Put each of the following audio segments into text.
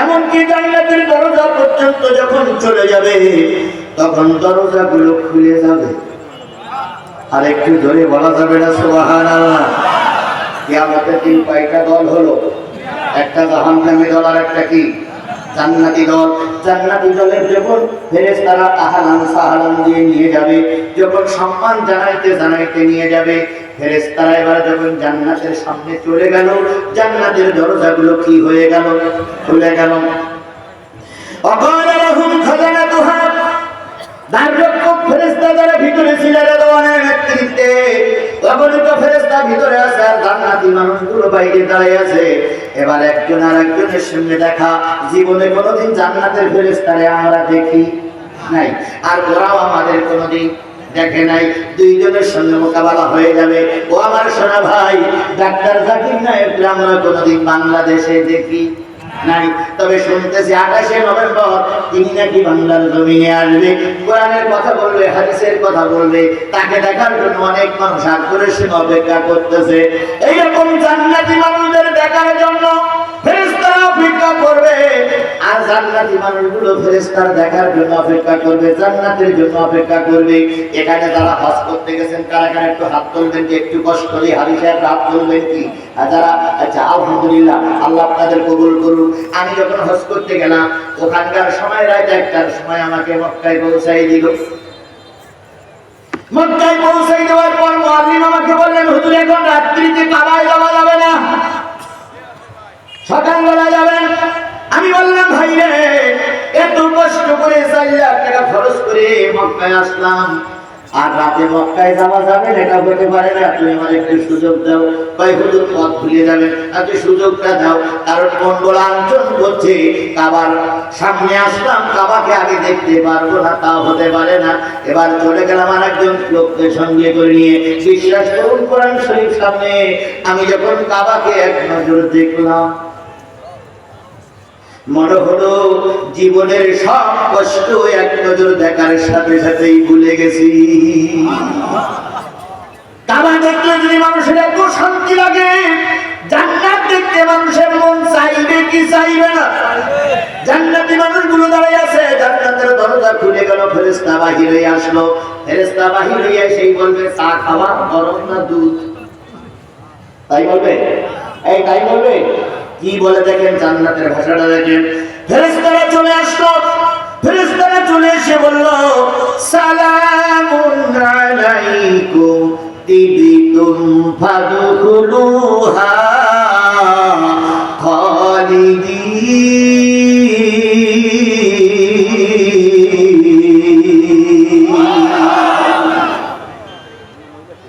এমনকি জান্নাতের দরজা পর্যন্ত চলে যাবে, তখন খুলে যাবে। আর একটু ধরে বলা যাবে না সোহান কিয়ামতের দিন কয়টা দল হলো? একটা জাহান্নামী দল আর একটা কি? জান্নাতি দল। জান্নাতি দলের যখন ফেরেশতারা আহলান সাহালান দিয়ে নিয়ে যাবে, যখন সম্মান জানাইতে জানাইতে নিয়ে যাবে ফেরেশতারা এবার যখন জান্নাতের সামনে চলে গেল, জান্নাতের দরজাগুলো কি হয়ে গেল? খুলে গেল। ভিতরে আর মানুষগুলো বাইরে দাঁড়িয়ে আছে। এবার একজন আর একজনের সঙ্গে দেখা, জীবনে কোনোদিন জান্নাতের ফেরেশতারে আমরা দেখি নাই। আর ওরাও আমাদের কোনোদিন দেখে নাই, দুইজনের সঙ্গে মোকাবেলা হয়ে যাবে। ও আমার সোনা ভাই, ডাক্তার জাকির নায়েককে আমরা কোনোদিন বাংলাদেশে দেখি নাই। তবে শুনতেছি আঠাশে নভেম্বর, তিনি নাকি বাংলার জমিনে আসবে। কোরআনের কথা বলবে, হাদিসের কথা বলবে। তাকে দেখার জন্য অনেক মানুষ আগ্রহের অপেক্ষা করতেছে। এইরকম জান্নাতি মানুষদের দেখার জন্য অপেক্ষা করবে। আর জান্নাতি মানুষগুলো ফেরেশতার দেখার জন্য অপেক্ষা করবে, জান্নাতের জন্য অপেক্ষা করবে। এখানে যারা হজ করতে গেছেন কারা কারা একটু হাত তুলবেন কি, একটু কষ্ট করে হারি সাহেব হাত তুলবেন কি? যারা আচ্ছা আলহামদুলিল্লাহ, আল্লাহ আপনাদের কবুল করুন আমি যখন হজ করতে গেলাম, ওখানকার সময় রাত একটার সময় আমাকে মক্কায় পৌঁছাই দিল। মক্কায় পৌঁছাই দেওয়ার পর মুআল্লিম আমাকে বললেন, হুজুর, এখন রাত্রিতে কাবায় যাওয়া যাবে না। সকালবেলা যাবেন। আমি বললাম, ভাই রে এত কষ্ট করে চার টাকা খরচ করে মক্কায় আসলাম। আর রাতে মক্কায় যাওয়া যাবে এটা হতে পারে না। তুমি আমার একটু সুযোগ দাও। কয়, হুজুর, পথ ভুলে যাবে তুই সুযোগটা দাও। কারণ মন বলা আঞ্চল করছে। কাবার সামনে আসলাম, কাবাকে আগে দেখতে পারব না, তাও হতে পারে না। এবার চলে গেলাম আর একজন লোককে সঙ্গে করে নিয়ে। বিশ্বাস করুন, কোরআন শরীফ সামনে আমি যখন কাবাকে এক নজর দেখলাম মনে হলো জীবনের সব কষ্ট এক নজর দেখার সাথে সাথেই ভুলে গেছি। কাবা দেখলে যদি মানুষের এত শান্তি লাগে, জান্নাত দেখতে মানুষের মন চাইবে কি চাইবে না? জান্নাতি মানুষগুলো দাঁড়িয়ে আছে, জান্নাতের দরজা খুলে গেল, ফেরেশতা বাহির হয়ে আসলো। ফেরেশতা বাহির হয়ে সেই বলবে, চা খাওয়া গরম না দুধ? তাই বলবে? এই, তাই বলবে? কি বলে দেখেন? জান্নাতের ভাষাটা দেখেন। ফেরেশতারা চলে আসলো। ফেরেশতারা চলে এসে বলল, সালামুন আলাইকুম তিবিতুম ফাদখুলুহা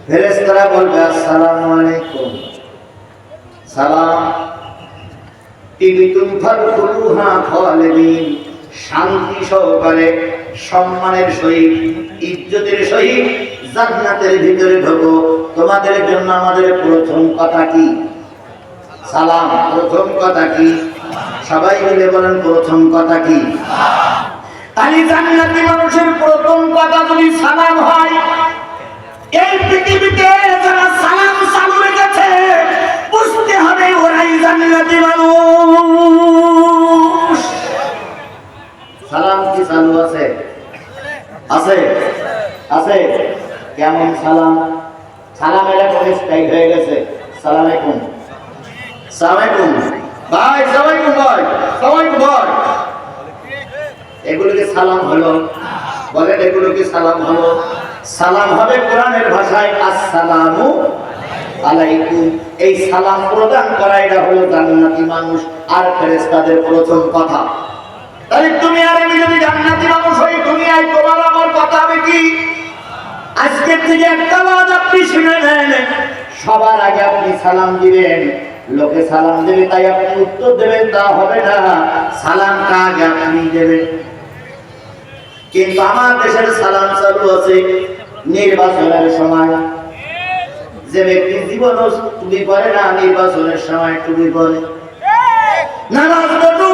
ফেরেশতারা বলবে, আসসালামু আলাইকুম। সালাম। শান্তি সহকারে, সম্মানের সহিত, ইজ্জতের সহিত জান্নাতের ভিতরে ঢোকো। তোমাদের জন্য আমাদের প্রথম কথা কি? সালাম, প্রথম কথা কি? সবাই মিলে বলেন প্রথম কথা কি? তাই জান্নাতি মানুষের প্রথম কথা যদি সালাম হয়, এই পৃথিবীতে যারা সালাম চালু রেখেছে বুঝতে হবে, ওরাই জান্নাতি মানুষ। সালাম কি চালু আছে? আছে? আছে? কেমন সালাম? সালামের এখন স্টাইল হয়ে গেছে। সালাম আলাইকুম। সালাম আলাইকুম। ভাই, সালাম আলাইকুম ভাই। সালাম আলাইকুম ভাই। এগুলোকে সালাম হলো। বলেন এগুলো কি সালাম হলো। সালাম হবে কোরআনের ভাষায়, আসসালামু আলাইকুম। এই সালাম প্রদান করা, এটা হলো জান্নাতি মানুষ আর ফেরেশতাদের প্রথম কথা। তাহলে তুমি আর আমি যদি জান্নাতি মানুষ হই দুনিয়ায় তোমার আমার কথা হবে কি? আজকের থেকে একটা বাদ আপনি শুনে নেন। সবার আগে আপনি সালাম দিবেন। লোকে সালাম দেবে, তাই আপনি উত্তর দেবেন, তা হবে না। সালামটা আগে আপনি দেবেন। কিন্তু আমার দেশের সালাম চালু আছে নির্বাচনের সময়। যে ব্যক্তি জীবন টুপি পরে না, নির্বাচনের সময় টুপি পরে। নামাজ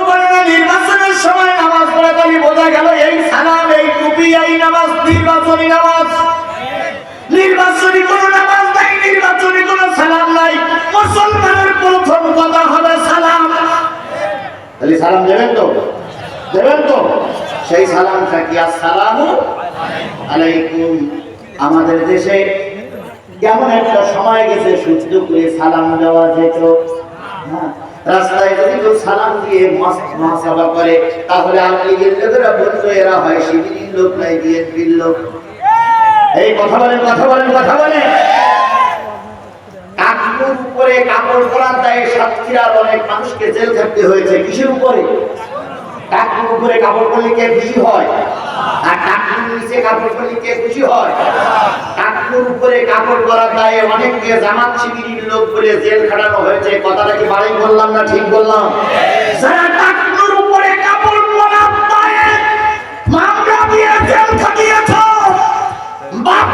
পড়ে না, নির্বাচনের সময় নামাজ পড়ে তাহলে বোঝা গেল, এই সালাম, এই টুপি, এই নামাজ, নির্বাচনী নামাজ। নির্বাচনী কোন নামাজ দেয়নি নির্বাচনী কোনো সালাম নাই। মুসলমানের প্রথম কথা হবে সালাম। তাহলে সালাম দেবেন তো? দেবেন তো? সেই সালামটা কি? আসসালামু আলাইকুম। আমাদের দেশে কেমন একটা সময় গেছে শুদ্ধ করে সালাম দেওয়া যেত। হ্যাঁ, রাস্তায় যদি কেউ সালাম দিয়ে মহাসভা করে তাহলে লোকেরা এরা হয় লোক নাই বিএনপির লোক। এই কথা বলেন কথা বলেন কথা বলেন। কাকুর উপরে কাপড় পরার দায়ে সাতক্ষীরার অনেক মানুষকে জেল থাকতে হয়েছে। কিসের উপরে? কাকুর উপরে কাপড় পরলে কে খুশি হয়? আর কাকুর নিচে কাপড় পরলে কে খুশি হয়? কাকুর উপরে কাপড় পরার দায়ে অনেককে জামাত শিবিরের লোক বলে জেল খাটানো হয়েছে। কথাটা কি বাড়ি বললাম না ঠিক বললাম? যারা কাকুর উপরে কাপড় পরার দায়ে মামলা দিয়ে জেল খাটিয়েছ, বাপ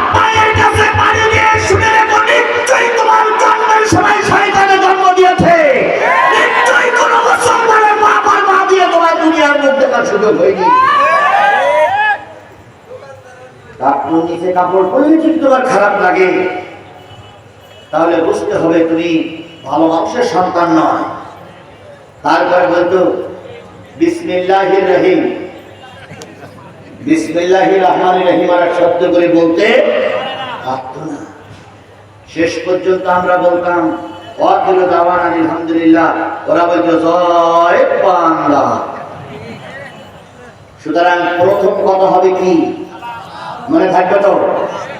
সুযোগ হয়নি কাপড় নিচে কাপড় পরলে যদি তোমার খারাপ লাগে, তাহলে বুঝতে হবে তুমি ভালো মানুষের সন্তান নয়। তারপর রহিম। রহমান রহিম আর শব্দ করে বলতে না। শেষ পর্যন্ত আমরা বলতাম দাওয়ান আলহামদুলিল্লাহ। ওরা বলতো, জয় সুতরাং প্রথম কথা হবে কি? মনে থাকবে তো?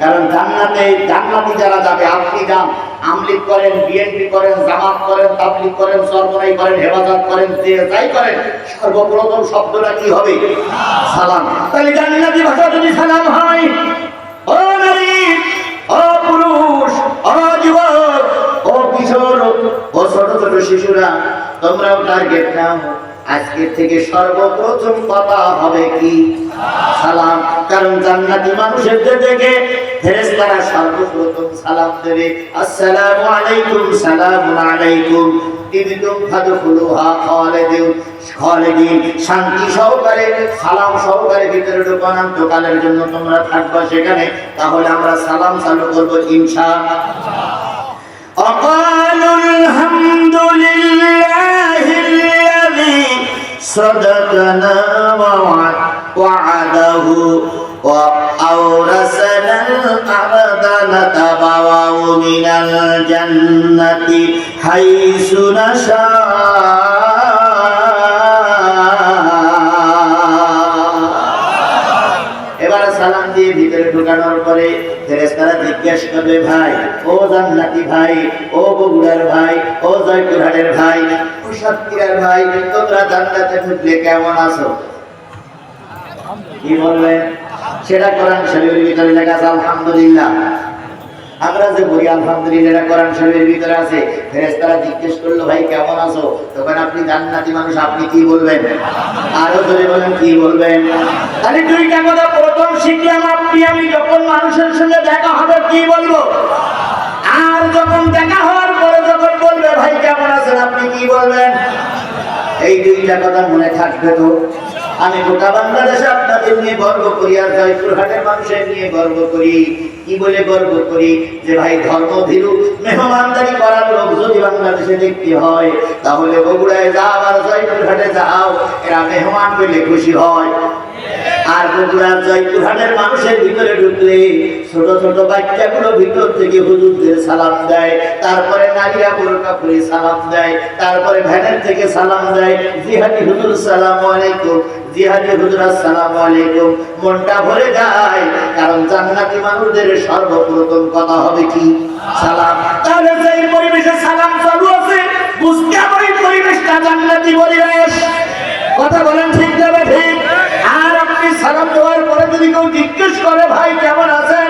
কারণ জান্নাতে জান্নাতি যারা যাবে, আপনি যান, আমলিক করেন, বিএনপি করেন, জামাত করেন তাবলিক করেন সরবরাই করেন, হেফাজত করেন, যে যাই করেন, সর্বপ্রথম শব্দটা কি হবে? সালাম। তাহলে জান্নাতি ভাষা যদি সালাম হয়, ও নারী, ও পুরুষ, ও যুবক, ও কিশোর, ও ছোট ছোট শিশুরা, তোমরাও টার্গেট নাও। আজকের থেকে সর্বপ্রথম কথা হবে কি? সালাম। কারণ জান্নাতি মানুষের দেখে ফেরেশতারা সর্বপ্রথম সালাম দেবে, আসসালামু আলাইকুম, সালামু আলাইকুম। শান্তি সহকারে, সালাম সহকারে ভিতরে ঢোকানোর জন্য তোমরা থাকবা সেখানে। তাহলে আমরা সালাম চালু করব, ইনশা অকাল صدقنا ووعد وعده وأورثنا الأرض نتبوأ من الجنة حيث نشاء এবারে সালাম দিয়ে ভিতরে ঢোকানোর পরে ফেরেশতারা জিজ্ঞেস করবে ভাই ও জান্নাতি ভাই ও বগুড়ার ভাই ও জয়পুরহাটের ভাই ও ভাই, তোমরা ঢুকলে কেমন আছো? কি বলবেন সেটা ভিতরে লেখা আলহামদুলিল্লাহ। আমরা যে বলি, আলহামদুলিল্লাহ ভিতরে আছে। ফেরেশতারা জিজ্ঞেস করল, ভাই, কেমন আছো? তখন আপনি জান্নাতি মানুষ, আপনি কি বলবেন? আরও ধরে বলেন, কি বলবেন? তাহলে দুইটা কথা প্রথম শিখলাম আপনি, আমি যখন মানুষের সঙ্গে দেখা হবে, কি বলব? আর যখন দেখা বলবে ভাই কেমন আছেন? আপনি কি বলবেন? এই দুইটা কথা মনে থাকবে তো। আমি গোটা বাংলাদেশে আপনাদের নিয়ে গর্ব করি আর জয়পুরহাটের মানুষের নিয়ে গর্ব করি। কি বলে গর্ব করি? যে ভাই ধর্ম ভীরু, মেহমানদারি করার লোক যদি বাংলাদেশে দেখতে হয়, তাহলে বগুড়ায় যাও আর জয়পুরহাটে যাও। এরা মেহমান পেলে খুশি হয়। আর বগুড়ার জয়পুরহাটের মানুষের ভিতরে ঢুকলে ছোট ছোট বাচ্চাগুলো ভিতর থেকে হুজুরদের সালাম দেয়, তারপরে নারীরা বোরকা করে সালাম দেয়, তারপরে ভ্যানের থেকে সালাম দেয়, জিহাদি হুজুর, সালাম আলাইকুম, জিহাদি হুজুর, আসসালামু আলাইকুম। মনটা ভরে যায়, কারণ জান্নাতি মানুষদের সর্বপ্রথম কথা হবে কি? সালাম। তাহলে সেই পরিবেশে সালাম চালু আছে, বুঝতে হবে পরিবেশটা জান্নাতি পরিবেশ। কথা বলেন ঠিক যাবে ঠিক? সালাম দেওয়ার পরে যদি কেউ জিজ্ঞেস করে, ভাই, কেমন আছেন?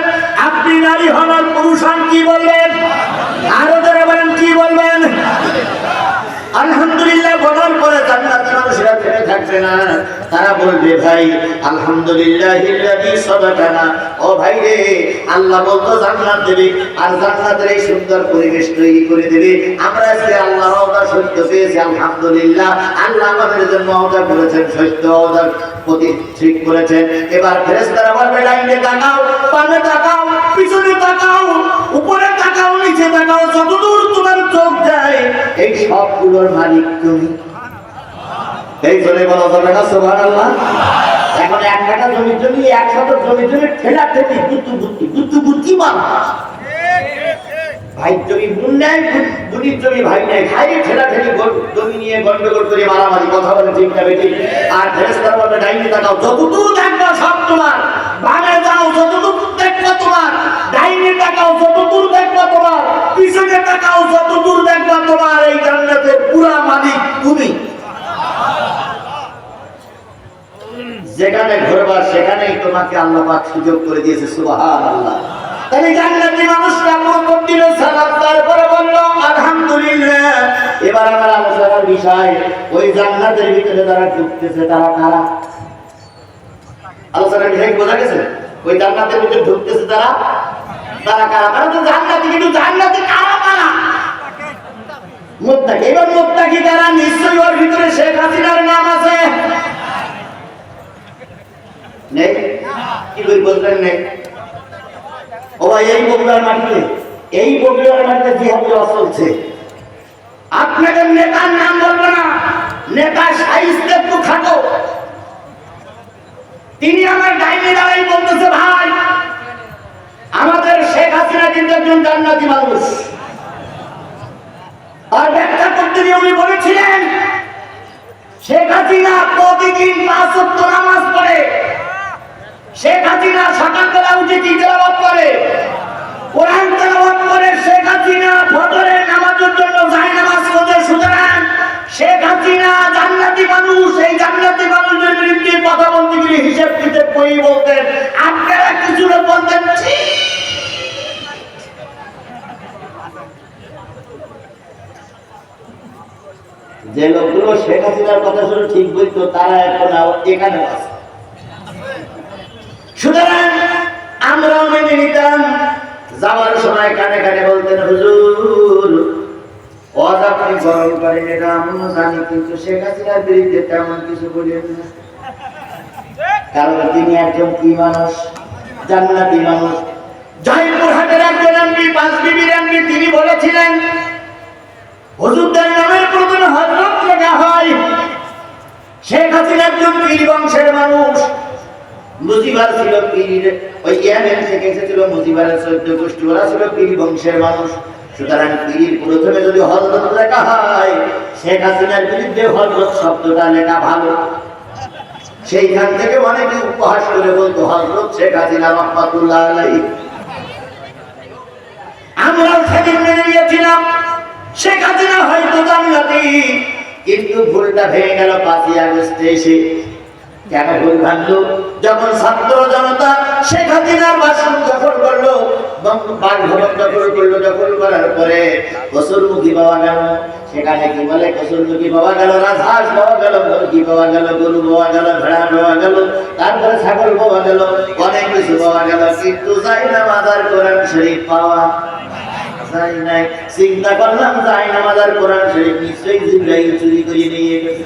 আপনি নারী হন আর পুরুষ হন, কি বলবেন? আরও যারা বলেন, কি বলবেন? আলহামদুলিল্লাহ, বলার পরে জান্নাতি মানুষেরা থাকবে না। তারা বলবে, ভাই আলহামদুলিল্লাহ সদাকানা। ও ভাই রে, আল্লাহ বলতো জান্নাত দেবে, আর জান্নাতের এই সুন্দর পরিবেশ তৈরি করে দেবে। আমরা আজকে আল্লাহর ওদা সত্য পেয়েছি, আলহামদুলিল্লাহ। আল্লাহ আমাদের জন্য ওদা করেছেন, সত্য ওদার প্রতি ঠিক করেছেন। এবার ফেরেস্তারা বলবে, লাইনে তাকাও, পানে তাকাও, পিছনে তাকাও, উপরে তাকাও, নিচে তাকাও, যতদূর তোমার চোখ যায়, এই সবগুলোর মালিক তুমি। এই জোরে বলা যাবে না, সুবহানাল্লাহ। এখন এক কাটা জমি একশত জমির জমি ঠেলা ঠেলি মানুষ নেয় ভাই ঠেলা নিয়ে করে মারামারি, কথা বলে ঠিক না আর ফেরেস্তার ডাইনি তাকাও যতটুকু সব তোমার বামে যাও যতদূর দেখবা তোমার ডাইনি তাকাও যতদূর দেখবা তোমার পিছনে তাকাও যতদূর দেখবা তোমার এই জান্নাতের পুরা মালিক তুমি যেখানে ঘুরবার সেখানেই তোমাকে আল্লাহ পাক সুযোগ করে দিয়েছে সুবহান আল্লাহ ঢুকতেছে তারা তারা? তারা তারা তো কিন্তু এবার কারা নিশ্চয়ই ওর ভিতরে শেখ হাসিনার নাম আছে। কি করে বলবেন নেই ও ভাই, এই বগুড়ার মাটিতে, এই বগুড়ার মাটিতে জিহাদি চলছে। আপনাদের নেতার নাম বলব না নেতা সাইজটা একটু খাটো। তিনি আমার ডাইনি দাঁড়াই বলতেছে, ভাই, আমাদের শেখ হাসিনা কিন্তু একজন জান্নাতি মানুষ। আর ব্যাখ্যা করতে গিয়ে উনি বলেছিলেন, শেখ হাসিনা প্রতিদিন পাঁচ নামাজ পড়ে। শেখ হাসিনা সকালবেলা উঠে কি তেলাওয়াত করে? কোরআন তেলাওয়াত করে শেখ হাসিনা ফজরের নামাজের জন্য যায় নামাজ পড়ে সুতরাং শেখ হাসিনা জান্নাতি মানুষ, এই জান্নাতি মানুষের বিরুদ্ধে কথা বলতে হিসেব দিতে কই বলতেন। আপনারা কিছু লোক বলতেন যে লোকগুলো শেখ হাসিনার কথা শুনে ঠিক বলতো, তারা এখন এখানে আছে। সুতরাং আমরাও মেনে নিতাম, যাওয়ার সময় কানে কানে বলতেন, হুজুর জানি কিন্তু শেখ তেমন কিছু না। তিনি একজন কি মানুষ? মানুষ। হাটের পাঁচ বলেছিলেন নামের প্রথমে হজরত লেখা হয়, শেখ হাসিনা একজন বংশের মানুষ। মুজিবার ছিল পীর। ওই ইয়ামেন থেকে এসেছিল মুজিবারের চৈত্য গোষ্ঠী ওরা ছিল পীর বংশের মানুষ। সুতরাং পীর প্রথমে যদি হজরত লেখা হয়, শেখ হাসিনার বিরুদ্ধে হজরত শব্দটা লেখা ভালো। সেইখান থেকে অনেকে উপহাস করে বলতো হজরত শেখ হাসিনা রহমাতুল্লাহ আলাইহি। আমরাও সেদিন মেনে নিয়েছিলাম, শেখ হাসিনা হয়তো জান্নাতি। কিন্তু ভুলটা ভেঙে গেল পাঁচই আগস্টে এসে। কেন ভুল যখন ছাত্র জনতা শেখ হাসিনার বাসন দখল করল করার পরে কসুরমুখী পাওয়া সেখানে গরু পাওয়া গেল, ভেড়া পাওয়া গেল, তারপরে ছাগল পাওয়া গেল, অনেক কিছু পাওয়া গেল। কিন্তু যাই না মাদার কোরআন পাওয়া যাই নাই। চিন্তা করলাম যাই না মাদার কোরআন শরীফ নিশ্চয়ই চুরি করে নিয়ে গেছে।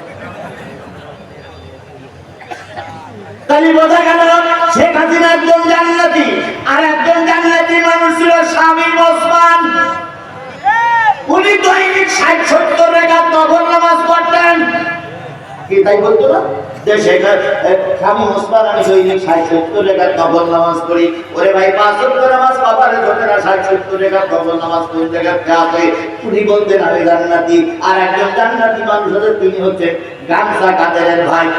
তাহলে বোঝা গেল শেখ হাসিনা একজন জান্নাতি আর একজন জান্নাতি মানুষ ছিল স্বামী ওসমান। উনি দৈনিক ষাট সত্তর রেখা নফল নামাজ পড়তেন। কি তাই বলতো না? যে স্বামী ওসমান, আমি দৈনিক ষাট সত্তর রেখা নফল নামাজ পড়ি। ওরে ভাই, পাঁচ সত্তর নামাজ বাবারে না ষাট সত্তর রেখা নফল নামাজ কোন জায়গায় খেয়া হয় উনি বলতেন, আমি আর একজন জান্নাতি মানুষ হচ্ছে তিনি হচ্ছেন গামছা কাদেরের ভাই।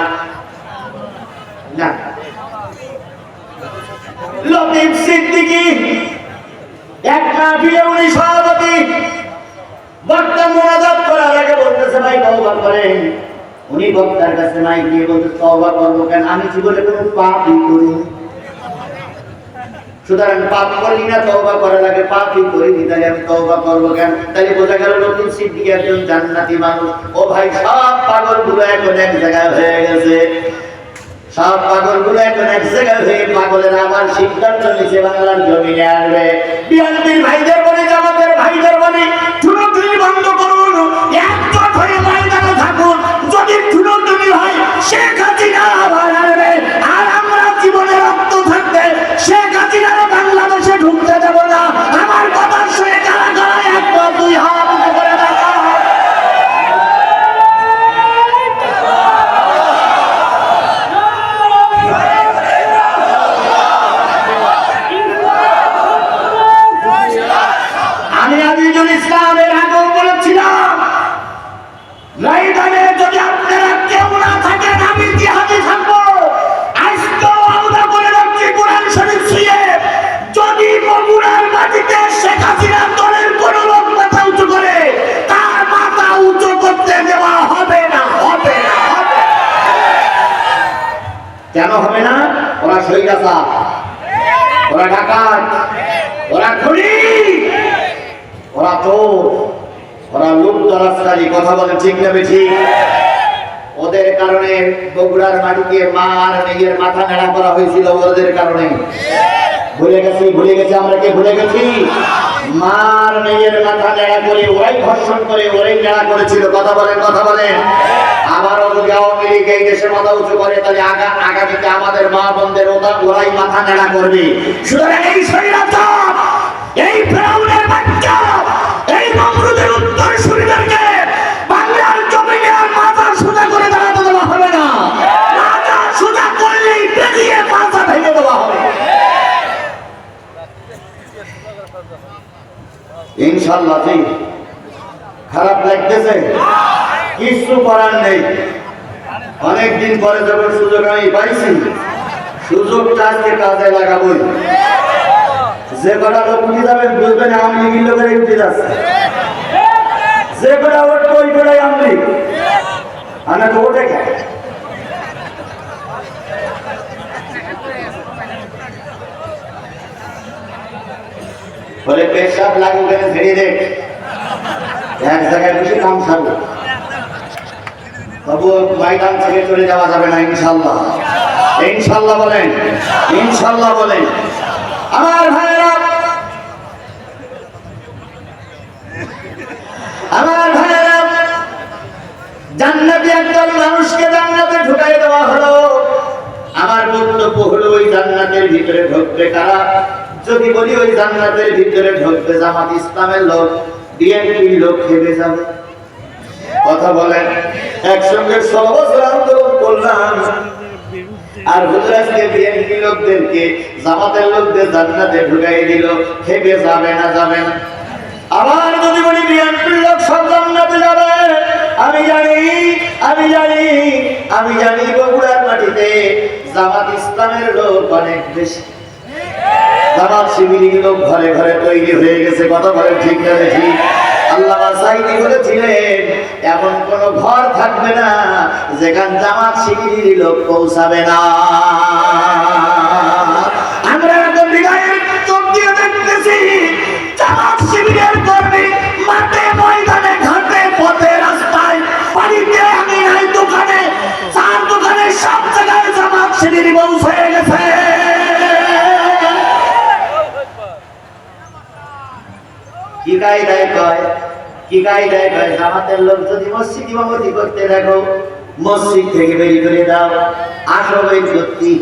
লতিফ উনি সভাপতি। বক্তা মোনাজাত করার আগে বলতেছে, ভাই, তওবা করেন। উনি বক্তার কাছে মাইক দিয়ে বলতে, তওবা কেন? আমি জীবনে কোনো পাপই করিনি। সুতরাং পাপ না, তওবা করা পাপই তাহলে আমি তওবা করব কেন? তাহলে বোঝা গেল নতুন একজন জান্নাতি মানুষ। ও ভাই, সব পাগলগুলো এখন এক জায়গায় হয়ে গেছে। সব পাগলগুলো এখন এক জায়গায় হয়ে পাগলের আমার সিদ্ধান্ত নিচে বাংলার জমিনে আসবে। বিএনপির ভাইদের বলি জামাতের ভাইদের বলি বন্ধ করুন হয়ে ময়দানে থাকুন। যদি হয়, শেখ হাসিনা আবার আসবে আর আমরা জীবনে রক্ত থাকবে, শেখ হাসিনার বাংলাদেশে ঢুকতে দেব না। সৈরাসা ওরা ডাকাত, ওরা খুনি, ওরা চোর, ওরা লোক তরাসকারী কথা বলে ঠিক না ওদের কারণে বগুড়ার মাটিকে মার মেয়ের মাথা নেড়া করা হয়েছিল ওদের কারণে। ভুলে গেছি ভুলে গেছি, আমরা কে ভুলে গেছি? মার মেয়ের মাথা নেড়া করে ওরাই ধর্ষণ করে, ওরাই নেড়া করেছিল। কথা বলেন কথা বলেন। আবারও যদি আওয়ামী লীগ এই দেশে মাথা উঁচু করে, তাহলে আগামীতে আমাদের মা বন্ধের ওরা ওরাই মাথা নেড়া করবে। এই শরীর এই ফেরাউনের অনেকদিন পরে যখন সুযোগ আমি পাইছি সুযোগটা আজকে কাজে লাগাবোই। যে কটা লোক উঠে যাবেন বুঝবেন আওয়ামী লীগের লোকের উঠে যাচ্ছে। যে কটা ওট ওই কটাই আওয়ামী লীগ আমি তো ওটে বলে, পেশাব লাগু করে ঝেড়ে দেখ এক জায়গায় বসে কাম সারবো। মানুষকে জান্নাতে ঢুকাই দেওয়া হলো। আমার বক্তব্য হলো ওই জান্নাতের ভিতরে ঢুকবে কারা? যদি বলি ওই জান্নাতের ভিতরে ঢুকবে জামাত ইসলামের লোক, বিএনপির লোক খেপে যাবে। কথা বলেন। একসঙ্গে বছর আন্দোলন করলাম। আর হুজুর আজকে বিএনপি লোকদেরকে, জামাতের লোকদের জান্নাতে ঢুকাই দিল। খেপে যাবে না যাবে না। আবার যদি বলি বিএনপির লোক সব জান্নাতে যাবে। আমি জানি আমি জানি আমি জানি বগুড়ার মাটিতে জামাত ইসলামের লোক অনেক বেশি। জামাত শিবিরের লোক ঘরে ঘরে তৈরি হয়ে গেছে। কথা বলেন ঠিক না, ঠিক? আল্লামা সাইদি বলেছিলেন এমন কোন ঘর থাকবে না যেখান জামাত শিবিরের লোক পৌঁছাবে না। আমরা রাস্তায়, বাড়িতে আমি দোকানে দোকানে সব জায়গায় শিবির গেছে। কি কায়দায় কয়? কি কায়দায় কয় জামাতের লোক যদি মসজিদ ইমামতি করতে দেখো, মসজিদ থেকে বেরিয়ে করে দাও। আসো ওই সত্যি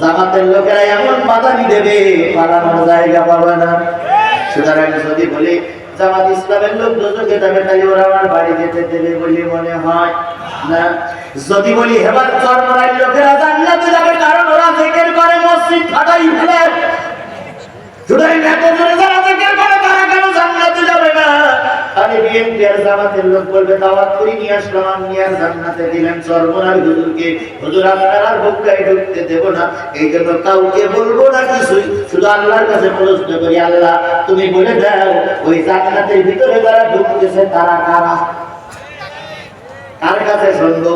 জামাতের লোকেরা এমন বাদানি দেবে? পালানোর জায়গা পাবে না। সুতরাং যদি বলি, জামাত ইসলামের লোক দুজকে যাবে তাহলে ওরা আমার বাড়ি যেতে দেবে বলে মনে হয় না। যদি বলি, হেবার চরমরাই লোকেরা জান্নাতে যাবে, কারণ ওরা জেকের করে, মসজিদ ফাটাই ফেলে। সুতরাং এত জোরে যারা জিকির আরে বিএনপি আর জামাতের লোক বলবে, দাওয়াত করে নিয়ে আসলাম নিয়ে জান্নাতে দিলেন সর্বনার হুজুরকে। হুজুর, আপনার আর ভুক্কায় ঢুকতে দেব না। এই জন্য কাউকে বলব না কিছুই, শুধু আল্লাহর কাছে প্রশ্ন করি, আল্লাহ, তুমি বলে দাও, ওই জান্নাতের ভিতরে যারা ঢুকতেছে, তারা কারা? কার কাছে শুনব?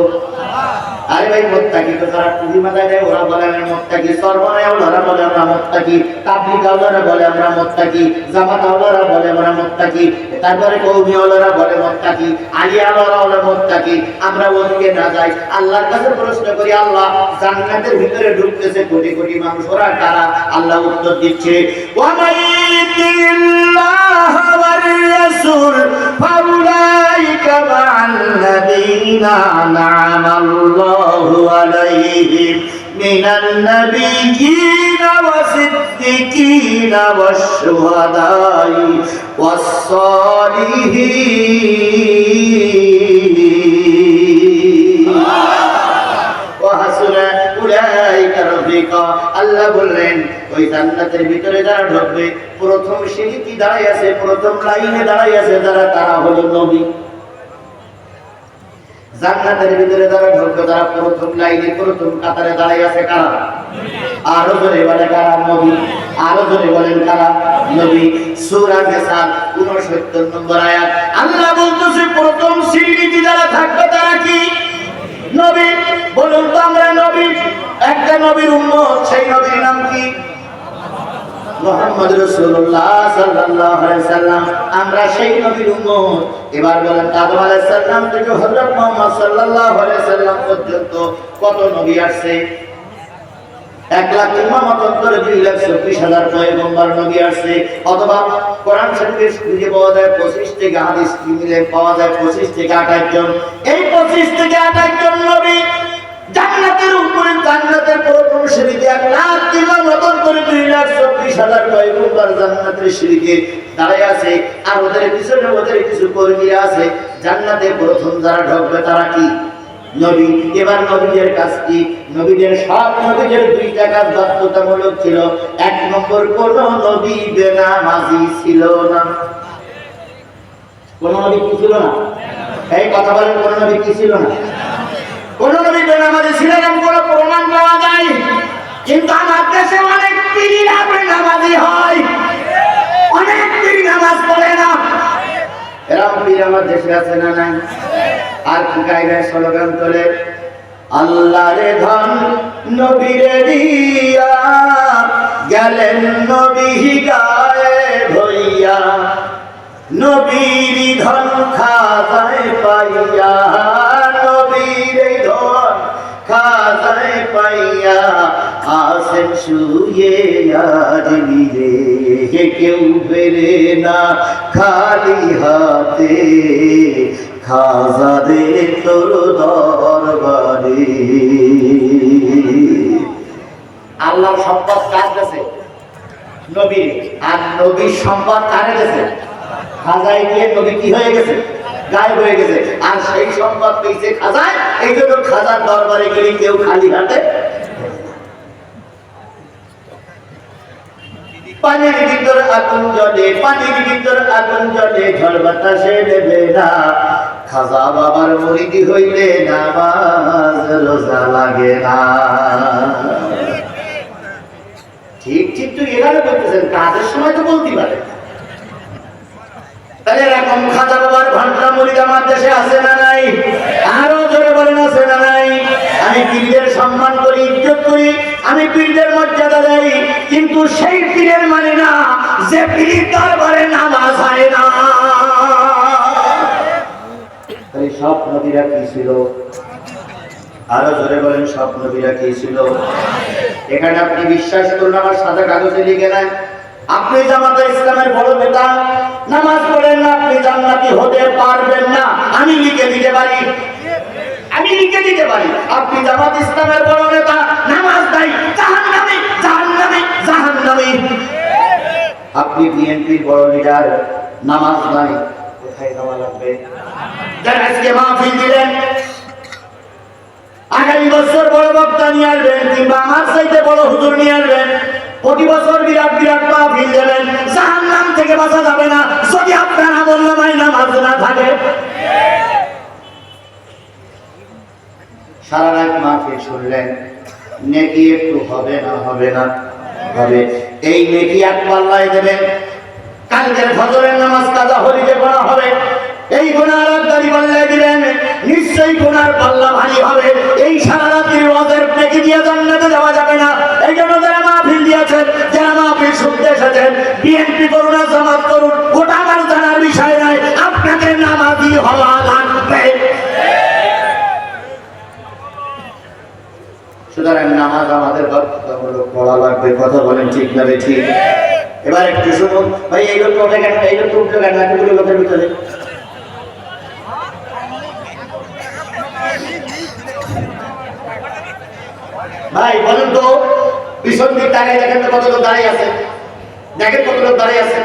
আরে ভাই, মোত্তাকি তো তারা টুপি মাথায় দেয়, ওরা বলে আমরা মোত্তাকি। সর্বনায় বলে আমরা মোত্তাকি। বলে আমরা মোত্তাকি। বলে আমরা মোত্তাকি। তারপরে কৌমি বলে মোত্তাকি। মোত্তাকি। আমরা ওদিকে না যাই। আল্লাহর কাছে প্রশ্ন করি, আল্লাহ জান্নাতের ভিতরে ঢুকতেছে কোটি কোটি মানুষ। ওরা কারা? আল্লাহ উত্তর দিচ্ছে ওয়ামাইতিল্লাহ রাসূল আল্লাহু আলাইহিম মিনান নাবিয়্যিনা ওয়াস-সিদ্দিকিনা ওয়াশ-শুহাদাই ওয়াস-সালিহিন ওয়াহাসুনা উলাইকা রফিকা আল্লাহ বললেন, ওই জান্নাতের ভিতরে যারা ঢুকবে, প্রথম সিঁড়িতে দাঁড়াই আছে, প্রথম লাইনে দাঁড়াই আছে যারা তারা হলো নবী। জান্নাতের ভিতরে যারা ঢুকবে তারা প্রথম লাইনে প্রথম কাতারে দাঁড়াই আছে কারা? আরও জোরে বলে কারা? নবী। আরও জোরে বলেন কারা? নবী। সূরা নিসার 69 নম্বর আয়াত। আল্লাহ বলতেছে, প্রথম সিঁড়িতে যারা থাকবে তারা কি? নবী। বলুন তো আমরা নবী। একটা নবীর উম্মত, সেই নবীর নাম কি? মোহাম্মদ আলাইহি সাল্লাম, আমরা সেই নবীর উম্মত। এবার বলেন, আদম আলাইহিস সালাম থেকে হযরত মুহাম্মদ আলাইহি সাল্লাম পর্যন্ত কত নবী আসছে? এক লাখ ইমামত অন্তরে দুই লাখ চব্বিশ হাজার পয়গম্বর নবী আসছে। অথবা কোরআন শরীফে খুঁজে পাওয়া যায় পঁচিশ থেকে হাদিস মিলে পাওয়া যায় পঁচিশ থেকে আঠাশ জন। এই পঁচিশ থেকে আঠাশ জন নবী জান্নাতের উপরে জান্নাতের প্রথম সিঁড়িতে এক লাখ ইমামত অন্তরে দুই লাখ চব্বিশ হাজার পয়গম্বর জান্নাতের সিঁড়িতে দাঁড়ায় আছে আর ওদের পিছনে ওদের কিছু কর্মী আছে। জান্নাতে প্রথম যারা ঢুকবে তারা কি? নবী। এবার নবীদের কাজ কি? নবীদের সব নবীদের দুইটা কাজ বাধ্যতামূলক ছিল। এক নম্বর, কোন নবী বেনামাজি ছিল না। কোন নবী কি ছিল না? এই কথা বলেন, কোন নবী কি ছিল না? কোন নবী বেনামাজি ছিল না প্রমাণ পাওয়া যায়। কিন্তু আমার দেশে অনেক পীড়িরা বেনামাজি হয়। অনেক পীড়ি নামাজ পড়ে না। এরকম পীর আমার দেশে আছে নাই? আর স্লোগান তোলে? আল্লাহ রে ধন নবীরে দিয়া, গেলেন নবী গায়ে ভইয়া নবীর ধন খাজায় পাইয়া। পাইয়া আসেন শুয়ে কেউ ফেরে না খালি হাতে। খাজা দে তোর দরবারে। আল্লাহ সম্পদ কার কাছে? নবীর। আর নবীর সম্পদ কারে গেছে খাজায় গিয়ে নবী কি হয়ে গেছে? গায়েব হয়ে গেছে। আর সেই পেয়েছে খাজায়। এই জন্য খাজার দরবারে কেউ খালি হাতে পানির ভিতর আগুন জ্বলে, পানির ভিতর আগুন জ্বলে, ঝড় বাতাসে নেবে না। খাজা বাবার মরিদি হইলে নামাজ রোজা লাগে না। ঠিক ঠিক তো এখানে বলতেছেন, কাজের সময় তো বলতে পারে তাহলে ঘণ্টা না নাই? আরও বলেন না নাই? আমি সম্মান করি করি, আমি পীরদের মর্যাদা দেই, কিন্তু সেই পীরের মানে না যে পীর দরবারে না। সব নবীরা কি ছিল? আরও জোরে বলেন, সব নবীরা কি ছিল? এখানে আপনি বিশ্বাস করুন, আমার সাদা কাগজে লিখে নেন আপনি জামাতে ইসলামের বড় নেতা, নামাজ পড়েন না, আপনি জান্নাতি হতে পারবেন না। আমি লিখে দিতে পারি? আমি লিখে দিতে পারি। আপনি জামাত ইসলামের বড় নেতা, নামাজ নাই, জাহান্নামে জাহান্নামে জাহান্নামে। আপনি বিএনপির বড় লিডার, নামাজ নাই, কোথায় যাওয়া লাগবে? যারা আজকে মাহফিল দিলেন, আগামী বছর বড় বক্তা নিয়ে আসবেন, কিংবা আমার চাইতে বড় হুজুর নিয়ে আসবেন প্রতি বছর বিরাট বিরাট মাহফিল দেবেন। জাহান নাম থেকে বাঁচা যাবে না। যদি আপনার আমল নামাই নামাজ না থাকে। সারা রাত মাহফিল শুনলেন, নেকি একটু হবে না হবে না? হবে। এই নেকি এক পাল্লায় দেবেন। কালকের ফজরের নামাজ কাজা হলিতে করা হবে। এই গুণার দাড়ি পাল্লায় দিলেন নিশ্চয়ই গুণার পাল্লা ভারী হবে। এই সারা সুতরাং পড়া লাগবে কথা বলেন, ঠিক না ঠিক? এবার একটু শুনুন। ভাই, এই লোকটা ওঠে কেন এই লোক উঠল কেন এতগুলো লোকের ভিতরে। ভাই, বলেন তো, পিছন দিক তাকায় দেখেন কত লোক দাঁড়িয়ে আছে। দেখেন কত লোক দাঁড়িয়ে আছে।